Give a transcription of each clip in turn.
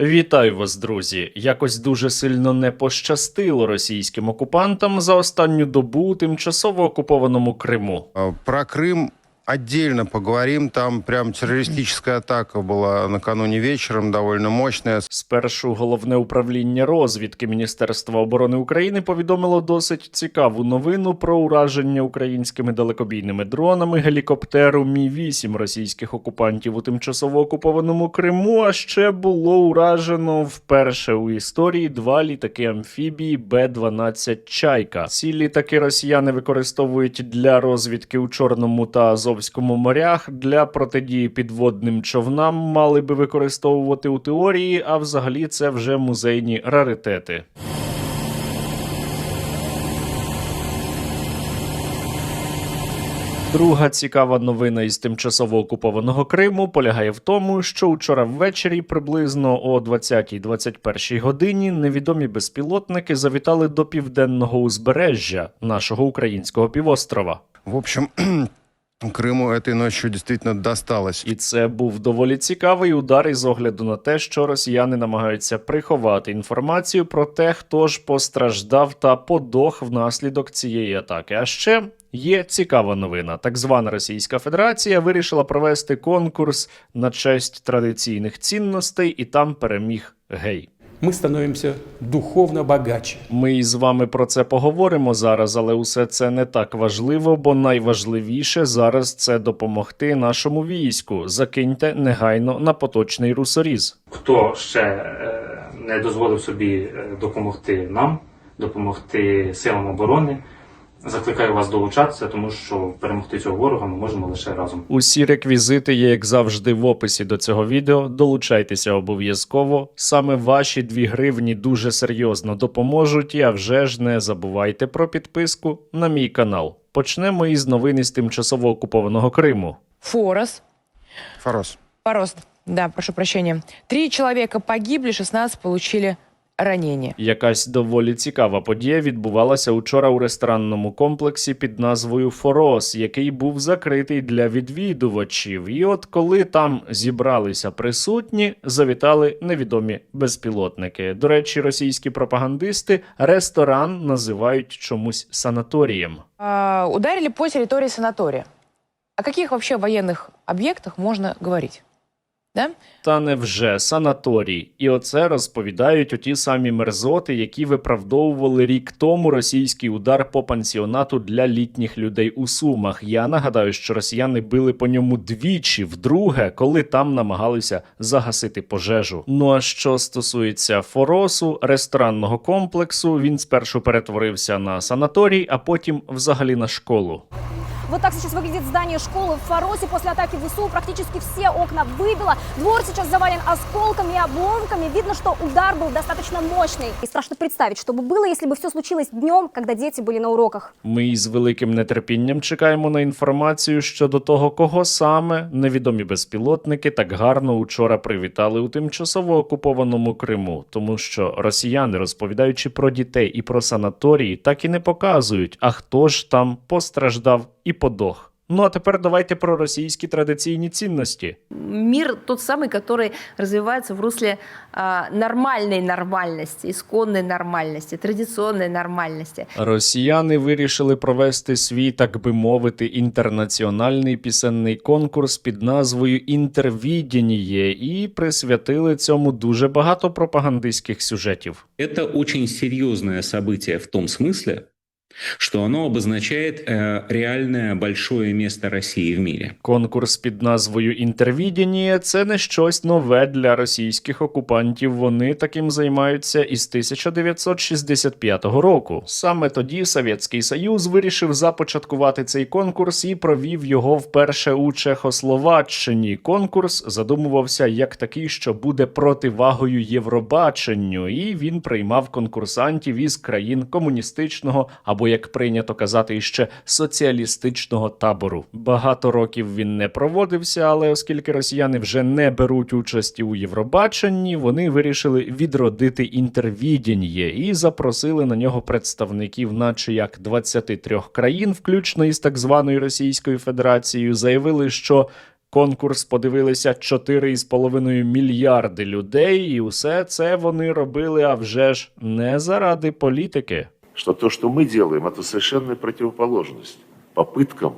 Вітаю вас, друзі! Якось дуже сильно не пощастило російським окупантам за останню добу тимчасово окупованому Криму. Про Крым отдельно поговорим. Там прям террористическая атака была накануне вечером, довольно мощная. Спершу головне управління розвідки Міністерства оборони України повідомило досить цікаву новину про ураження українськими далекобійними дронами гелікоптеру Мі 8 російських окупантів у тимчасово окупованому Криму. А ще було уражено вперше у історії два літаки амфібії Б-12 Чайка. Ці літаки росіяни використовують для розвідки у Чорному та Азовському морях. Для протидії підводним човнам мали би використовувати у теорії, а взагалі це вже музейні раритети. Друга цікава новина із тимчасово окупованого Криму полягає в тому, що учора ввечері, приблизно о 20-21 годині, невідомі безпілотники завітали до південного узбережжя нашого українського півострова. В общем, Крыму этой ночью действительно досталось. І це був доволі цікавий удар із огляду на те, що росіяни намагаються приховати інформацію про те, хто ж постраждав та подох внаслідок цієї атаки. А ще є цікава новина: так звана Російська Федерація вирішила провести конкурс на честь традиційних цінностей, і там переміг гей. Мы становимся духовно багаче. Ми із вами про це поговоримо зараз, але усе це не так важливо, бо найважливіше зараз це допомогти нашому війську. Закиньте негайно на поточний русоріз. хто ще е, не дозволив собі е, допомогти нам, допомогти силам оборони. Закликаю вас долучатися, тому що перемогти цього ворога ми можемо лише разом. Усі реквізити є, як завжди, в описі до цього відео. Долучайтеся обов'язково. Саме ваші 2 гривні дуже серйозно допоможуть. І а вже ж не забувайте про підписку на мій канал. Почнемо із новин із тимчасово окупованого Криму. Форос. Фарос. Форос, да, прошу прощения. Три человека погибли, 16 получили ранения. Якась доволі цікава подія відбувалася учора у ресторанному комплексі під назвою Форос, який був закритий для відвідувачів. І от коли там зібралися присутні, завітали невідомі безпілотники. До речі, російські пропагандисти ресторан називають чомусь санаторієм. А, ударили по территории санатория. О каких вообще военных объектах можно говорить? Да? Та невже санаторій, і оце розповідають оті самі мерзоти, які виправдовували рік тому російський удар по пансіонату для літніх людей у Сумах. Я нагадаю, що росіяни били по ньому двічі, вдруге, коли там намагалися загасити пожежу. Ну а що стосується Форосу, ресторанного комплексу, він спершу перетворився на санаторій, а потім взагалі на школу. Вот так сейчас выглядит здание школы в Фаросе. После атаки ВСУ практически все окна выбило. Двор сейчас завален осколками и обломками. Видно, что удар был достаточно мощный. И страшно представить, что бы было, если бы все случилось днем, когда дети были на уроках. Ми із великим нетерпінням чекаємо на інформацію щодо того, кого саме невідомі безпілотники так гарно учора привітали у тимчасово окупованому Криму, тому що росіяни, розповідаючи про дітей і про санаторії, так і не показують, а хто ж там постраждав і подох. Ну а тепер давайте про російські традиційні цінності. мир тот самый, который развивается в русле а, нормальной нормальности, исконной нормальности, традиционной нормальности. Росіяни вирішили провести свій, так би мовити, інтернаціональний пісенний конкурс під назвою Інтервідініє і присвятили цьому дуже багато пропагандистських сюжетів. Это очень серьезное событие в том смысле, что оно обозначает э, реальное большое место России в мире. Конкурс під назвою Інтервідініє це не щось нове для російських окупантів. Вони таким займаються із 1965 року. Саме тоді Совєтський Союз вирішив започаткувати цей конкурс і провів його вперше у Чехословаччині. Конкурс задумувався як такий, що буде противагою Євробаченню, і він приймав конкурсантів із країн комуністичного або, як прийнято казати, іще соціалістичного табору. Багато років він не проводився, але оскільки росіяни вже не беруть участі у Євробаченні, вони вирішили відродити інтервідін'є і запросили на нього представників, наче як 23 країн, включно із так званою Російською Федерацією, заявили, що Конкурс подивилися 4,5 мільярди людей, і усе це вони робили, а вже ж не заради політики что то, что мы делаем, это совершенная противоположность попыткам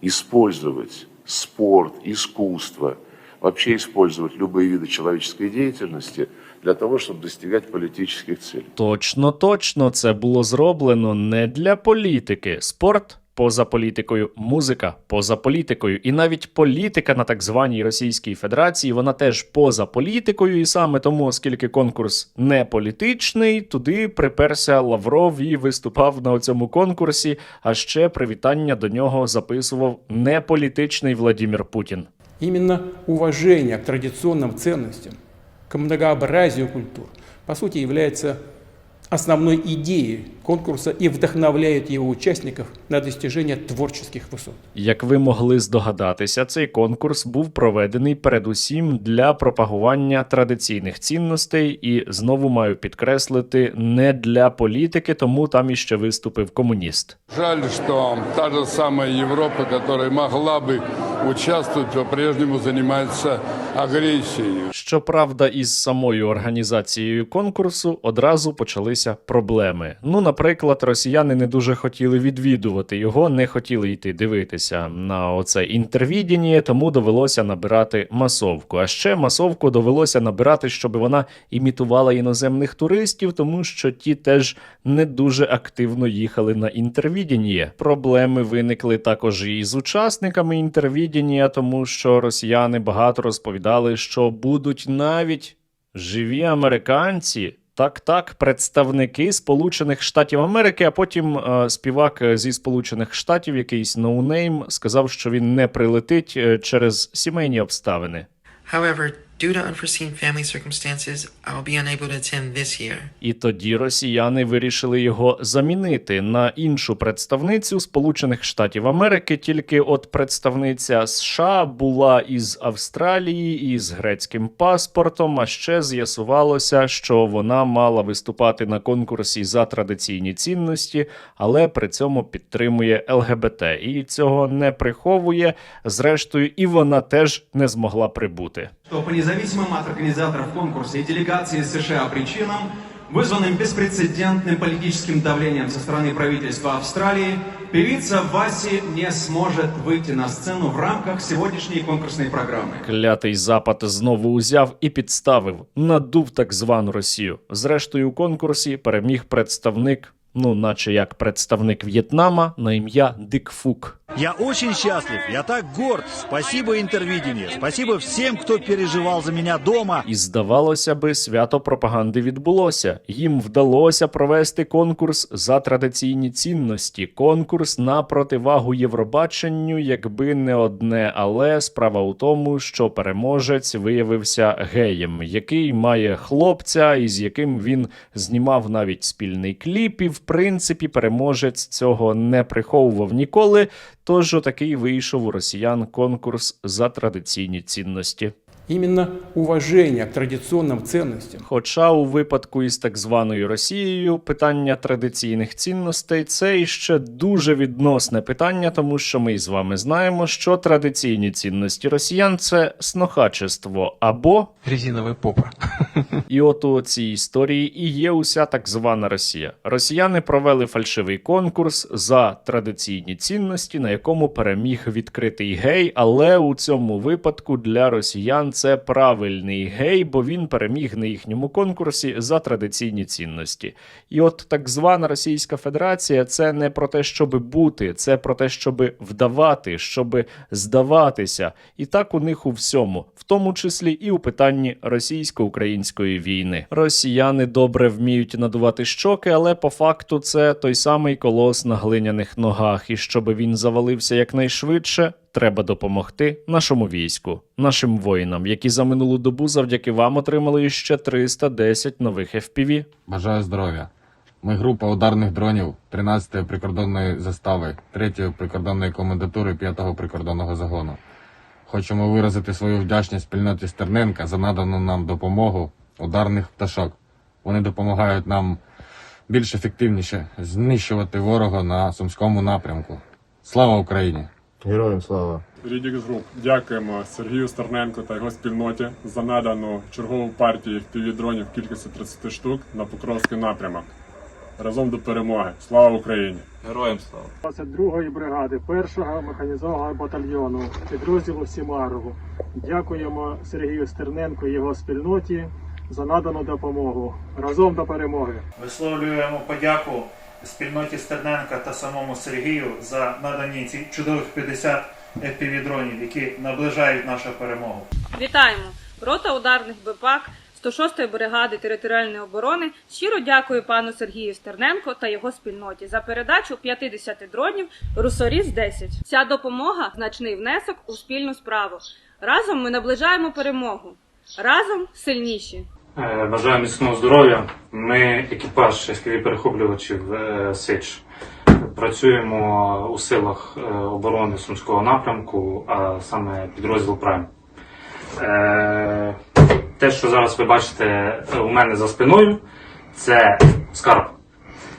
использовать спорт, искусство, вообще использовать любые виды человеческой деятельности для того, чтобы достигать политических целей. Точно, точно, це було зроблено не для політики. Спорт поза політикою, музика поза політикою, і навіть політика на так званій Російській Федерації вона теж поза політикою, і саме тому, оскільки конкурс не політичний, туди приперся Лавров і виступав на цьому конкурсі. А ще привітання до нього записував неполітичний Владімір Путін. Именно уважение к традиционным ценностям, к многообразию культур, по сути, является основной идеей конкурса и вдохновляет его участников на достижение творческих высот. Як ви могли здогадатися, цей конкурс був проведений передусім для пропагування традиційних цінностей, і знову маю підкреслити, не для політики, тому там іще виступив комуніст. Жаль, что та же самая Европа, которая могла бы участвовать, по-прежнему занимается агрессией. Щоправда, із самою організацією конкурсу одразу почалися проблеми. Ну, наприклад, росіяни не дуже хотіли відвідувати його, не хотіли йти дивитися на оце інтервідіння, тому довелося набирати масовку. А ще масовку довелося набирати, щоб вона імітувала іноземних туристів, тому що ті теж не дуже активно їхали на інтервідіння. Проблеми виникли також і з учасниками інтервідіння, тому що росіяни багато розповідали, що будуть навіть живі американці. Так, так, представники Сполучених Штатів Америки, а потім е, співак зі Сполучених Штатів, якийсь ноунейм, сказав, що він не прилетить е, через сімейні обставини. However, due to unforeseen family circumstances, I will be unable to attend this year. І тоді росіяни вирішили його замінити на іншу представницю Сполучених Штатів Америки. Тільки от представниця США була із Австралії із грецьким паспортом. А ще з'ясувалося, що вона мала виступати на конкурсі за традиційні цінності, але при цьому підтримує ЛГБТ і цього не приховує. Зрештою, і вона теж не змогла прибути. по независимым от организаторов конкурса и делегации из США причинам, вызванным беспрецедентным политическим давлением со стороны правительства Австралии, певица Васи не сможет выйти на сцену в рамках сегодняшней конкурсной программы. Клятий Запад знову узяв і підставив, надув так звану Росію. Зрештою, у конкурсі переміг представник, ну, наче як представник В'єтнама, на ім'я Дик Фук. Я очень счастлив, я так горд. Спасибо интервидению, спасибо всем, кто переживал за меня дома. І здавалося би, свято пропаганди відбулося. Їм вдалося провести конкурс за традиційні цінності, конкурс на противагу Євробаченню, якби не одне, але справа у тому, що переможець виявився геєм, який має хлопця, і з яким він знімав навіть спільний кліп. І в принципі, переможець цього не приховував ніколи. Тож отакий вийшов у росіян конкурс за традиційні цінності. Именно уважение к традиционным ценностям, Хоча у випадку із так званою Росією питання традиційних цінностей це іще дуже відносне питання, тому що ми з вами знаємо, що традиційні цінності росіян це снохачество або резиновая попа. і от у цій історії і є уся так звана Росія. Росіяни провели фальшивий конкурс за традиційні цінності, на якому переміг відкритий гей, але у цьому випадку для росіян це правильний гей, бо він переміг на їхньому конкурсі за традиційні цінності. І от так звана Російська Федерація це не про те, щоб бути, це про те, щоб вдавати, щоб здаватися. І так у них у всьому, в тому числі і у питанні російсько-української війни. Росіяни добре вміють надувати щоки, але по факту це той самий колос на глиняних ногах. І щоб він завалився якнайшвидше, треба допомогти нашому війську, нашим воїнам, які за минулу добу завдяки вам отримали ще 310 нових FPV. Бажаю здоров'я. Ми група ударних дронів 13-ї прикордонної застави, 3-ї прикордонної комендатури 5-го прикордонного загону. Хочемо виразити свою вдячність спільноті Стерненка за надану нам допомогу ударних пташок. Вони допомагають нам більш ефективніше знищувати ворога на сумському напрямку. Слава Україні! Героям слава! Рідікс Груп. Дякуємо Сергію Стерненку та його спільноті за надану чергову партію FPV-дронів кількості 30 штук на Покровський напрямок. Разом до перемоги. Слава Україні! Героям слава! 22-ї бригади 1-го механізованого батальйону підрозділу Сімарову. Дякуємо Сергію Стерненку і його спільноті за надану допомогу. Разом до перемоги. Висловлюємо подяку спільноті Стерненка та самому Сергію за надані ці чудових 50 FPV-дронів, які наближають нашу перемогу. Вітаємо! Рота ударних БПАК 106-ї бригади територіальної оборони щиро дякую пану Сергію Стерненко та його спільноті за передачу 50 дронів Русоріз 10. Ця допомога значний внесок у спільну справу. Разом ми наближаємо перемогу. Разом сильніші. Е, Бажаю міцного здоров'я. Ми екіпаж перехоплювачів е, Сич. Працюємо у силах е, оборони Сумського напрямку, а саме підрозділ Прайм. Те, що зараз ви бачите у мене за спиною, це скарб.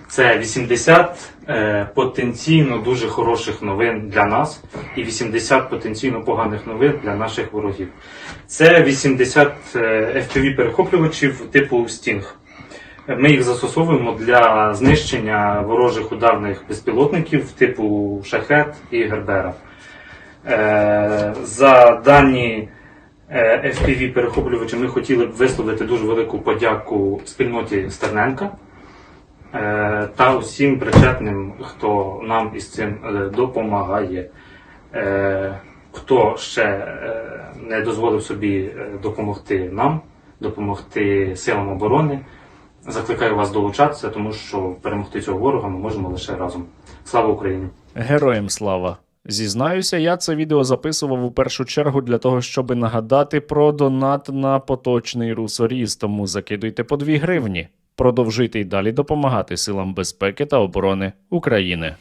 Це 80 е, потенційно дуже хороших новин для нас і 80 потенційно поганих новин для наших ворогів. Це 80 е, FPV перехоплювачів типу Sting. Ми їх застосовуємо для знищення ворожих ударних безпілотників типу Шахет і Гербера. Е, За дані FPV перехоплювачі ми хотіли б висловити дуже велику подяку спільноті Стерненка та усім причетним, хто нам із цим е, допомагає. Е, Хто ще е, не дозволив собі е, допомогти нам, допомогти силам оборони, закликаю вас долучатися, тому що перемогти цього ворога ми можемо лише разом. Слава Україні! Героям слава! Зізнаюся, я це відео записував у першу чергу для того, щоб нагадати про донат на поточний русоріз, тому закидуйте по 2 гривні. Продовжуйте й далі допомагати силам безпеки та оборони України.